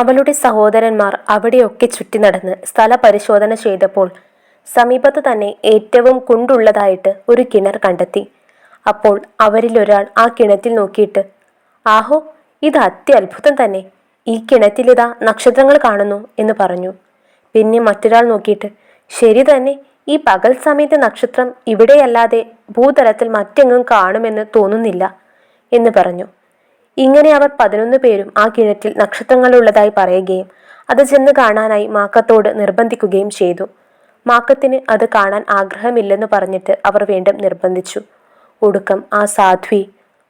അവളുടെ സഹോദരന്മാർ അവിടെയൊക്കെ ചുറ്റി നടന്ന് സ്ഥല പരിശോധന ചെയ്തപ്പോൾ സമീപത്ത് തന്നെ ഏറ്റവും കുണ്ടുള്ളതായിട്ട് ഒരു കിണർ കണ്ടെത്തി. അപ്പോൾ അവരിലൊരാൾ ആ കിണറ്റിൽ നോക്കിയിട്ട് ആഹോ ഇത് അത്യത്ഭുതം തന്നെ. ഈ കിണറ്റിലിതാ നക്ഷത്രങ്ങൾ കാണുന്നു എന്ന് പറഞ്ഞു. പിന്നെ മറ്റൊരാൾ നോക്കിയിട്ട് ശരി തന്നെ ഈ പകൽ സമയത്തെ നക്ഷത്രം ഇവിടെയല്ലാതെ ഭൂതലത്തിൽ മറ്റെങ്ങും കാണുമെന്ന് തോന്നുന്നില്ല എന്ന് പറഞ്ഞു. ഇങ്ങനെ അവർ പതിനൊന്ന് പേരും ആ കിണറ്റിൽ നക്ഷത്രങ്ങളുള്ളതായി പറയുകയും അത് ചെന്ന് കാണാനായി മാക്കത്തോട് നിർബന്ധിക്കുകയും ചെയ്തു. മാക്കത്തിന് അത് കാണാൻ ആഗ്രഹമില്ലെന്ന് പറഞ്ഞിട്ട് അവർ വീണ്ടും നിർബന്ധിച്ചു. ഒടുക്കം ആ സാധ്വി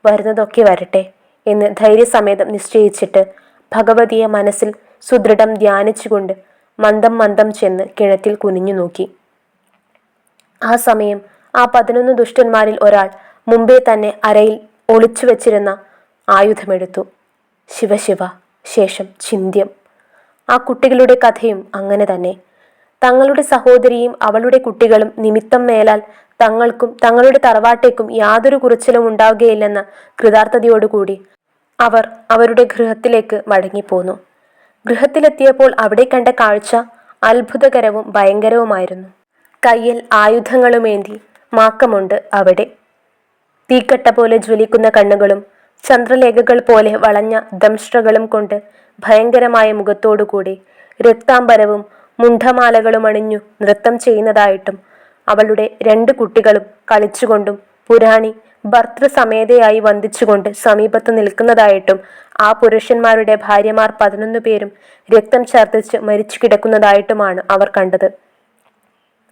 വരുന്നതൊക്കെ വരട്ടെ എന്ന് ധൈര്യസമേതം നിശ്ചയിച്ചിട്ട് ഭഗവതിയെ മനസ്സിൽ സുദൃഢം ധ്യാനിച്ചുകൊണ്ട് മന്ദം മന്ദം ചെന്ന് കിണറ്റിൽ കുനിഞ്ഞു നോക്കി. ആ സമയം ആ പതിനൊന്ന് ദുഷ്ടന്മാരിൽ ഒരാൾ മുമ്പേ തന്നെ അരയിൽ ഒളിച്ചു വെച്ചിരുന്ന ആയുധമെടുത്തു. ശിവശിവ ശേഷം ചിന്ത്യം. ആ കുട്ടികളുടെ കഥയും അങ്ങനെ തന്നെ. തങ്ങളുടെ സഹോദരിയും അവളുടെ കുട്ടികളും നിമിത്തം മേലാൽ തങ്ങൾക്കും തങ്ങളുടെ തറവാട്ടേക്കും യാതൊരു കുറിച്ചിലും ഉണ്ടാവുകയില്ലെന്ന കൃതാർത്ഥതയോടുകൂടി അവർ അവരുടെ ഗൃഹത്തിലേക്ക് മടങ്ങിപ്പോന്നു. ഗൃഹത്തിലെത്തിയപ്പോൾ അവിടെ കണ്ട കാഴ്ച അത്ഭുതകരവും ഭയങ്കരവുമായിരുന്നു. കയ്യിൽ ആയുധങ്ങളുമേന്തി മാക്കമുണ്ട് അവിടെ. തീക്കട്ട പോലെ ജ്വലിക്കുന്ന കണ്ണുകളും ചന്ദ്രലേഖകൾ പോലെ വളഞ്ഞ ദംഷ്ട്രകളും കൊണ്ട് ഭയങ്കരമായ മുഖത്തോടുകൂടി രക്താംബരവും മുണ്ടമാലകളും അണിഞ്ഞു നൃത്തം ചെയ്യുന്നതായിട്ടും അവളുടെ രണ്ട് കുട്ടികളും കളിച്ചുകൊണ്ടും പുരാണി ഭർത്തൃസമേതയായി വന്ദിച്ചുകൊണ്ട് സമീപത്ത് നിൽക്കുന്നതായിട്ടും ആ പുരുഷന്മാരുടെ ഭാര്യമാർ പതിനൊന്ന് പേരും രക്തം ഛർദ്ദിച്ച് മരിച്ചു കിടക്കുന്നതായിട്ടുമാണ് അവർ കണ്ടത്.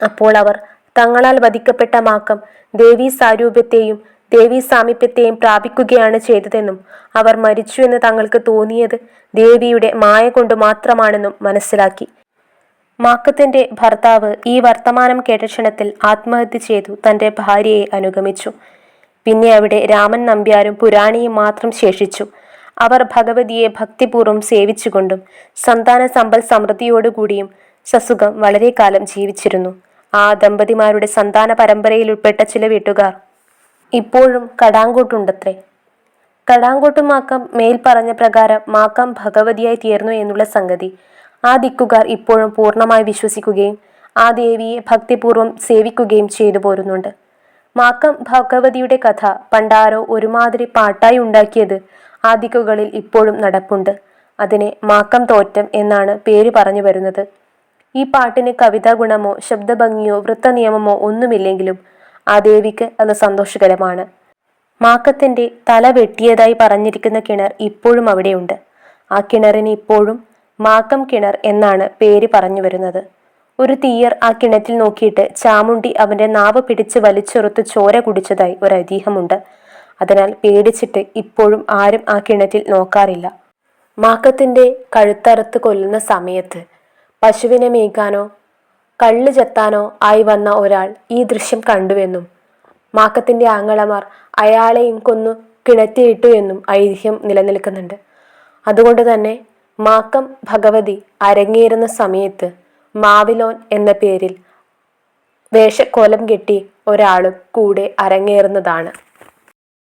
അപ്പോൾ അവർ തങ്ങളാൽ വധിക്കപ്പെട്ട മാക്കം ദേവീ സാരൂപ്യത്തെയും ദേവീ സാമീപ്യത്തെയും പ്രാപിക്കുകയാണ് ചെയ്തതെന്നും അവർ മരിച്ചു എന്ന് തങ്ങൾക്ക് തോന്നിയത് ദേവിയുടെ മായ കൊണ്ട് മാത്രമാണെന്നും മനസ്സിലാക്കി. മാക്കത്തിന്റെ ഭർത്താവ് ഈ വർത്തമാനം കേട്ട ക്ഷണത്തിൽ ആത്മഹത്യ ചെയ്തു തന്റെ ഭാര്യയെ അനുഗമിച്ചു. പിന്നെ അവിടെ രാമൻ നമ്പ്യാരും പുരാണിയും മാത്രം ശേഷിച്ചു. അവർ ഭഗവതിയെ ഭക്തിപൂർവം സേവിച്ചുകൊണ്ടും സന്താന സമ്പൽ സമൃദ്ധിയോടുകൂടിയും സസുഖം വളരെ കാലം ജീവിച്ചിരുന്നു. ആ ദമ്പതിമാരുടെ സന്താന പരമ്പരയിൽ ഉൾപ്പെട്ട ചില വീട്ടുകാർ ഇപ്പോഴും കടാങ്കോട്ടുണ്ടത്രേ. കടാങ്കോട്ട് മാക്കം മേൽ പറഞ്ഞ പ്രകാരം മാക്കം ഭഗവതിയായി തീർന്നു എന്നുള്ള സംഗതി. ആ ദിക്കുകാർ ഇപ്പോഴും പൂർണമായി വിശ്വസിക്കുകയും ആ ദേവിയെ ഭക്തിപൂർവം സേവിക്കുകയും ചെയ്തു പോരുന്നുണ്ട്. മാക്കം ഭഗവതിയുടെ കഥ പണ്ടാരോ ഒരുമാതിരി പാട്ടായി ഉണ്ടാക്കിയത് ആ ദിക്കുകളിൽ ഇപ്പോഴും നടപ്പുണ്ട്. അതിനെ മാക്കം തോറ്റം എന്നാണ് പേര് പറഞ്ഞു വരുന്നത്. ഈ പാട്ടിന് കവിതാ ഗുണമോ ശബ്ദഭംഗിയോ വൃത്തനിയമമോ ഒന്നുമില്ലെങ്കിലും ആ ദേവിക്ക് അത് സന്തോഷകരമാണ്. മാക്കത്തിന്റെ തല വെട്ടിയതായി പറഞ്ഞിരിക്കുന്ന കിണർ ഇപ്പോഴും അവിടെയുണ്ട്. ആ കിണറിന് ഇപ്പോഴും മാക്കം കിണർ എന്നാണ് പേര് പറഞ്ഞു വരുന്നത്. ഒരു തീയർ ആ കിണറ്റിൽ നോക്കിയിട്ട് ചാമുണ്ടി അവന്റെ നാവ് പിടിച്ച് വലിച്ചെറുത്ത് ചോര കുടിച്ചതായി ഒരു ഐതിഹ്യമുണ്ട്. അതിനാൽ പേടിച്ചിട്ട് ഇപ്പോഴും ആരും ആ കിണറ്റിൽ നോക്കാറില്ല. മാക്കത്തിന്റെ കഴുത്തറുത്ത് കൊല്ലുന്ന സമയത്ത് പശുവിനെ മേയ്ക്കാനോ കള്ള് ചെത്താനോ ആയി വന്ന ഒരാൾ ഈ ദൃശ്യം കണ്ടുവെന്നും മാക്കത്തിന്റെ ആങ്ങളമാർ അയാളെയും കൊന്നു കിണറ്റിയിട്ടു എന്നും ഐതിഹ്യം നിലനിൽക്കുന്നുണ്ട്. അതുകൊണ്ട് തന്നെ മാക്കം ഭഗവതി അരങ്ങേറുന്ന സമയത്ത് മാവിലോൻ എന്ന പേരിൽ വേഷക്കോലം കെട്ടി ഒരാളും കൂടെ അരങ്ങേറുന്നതാണ്.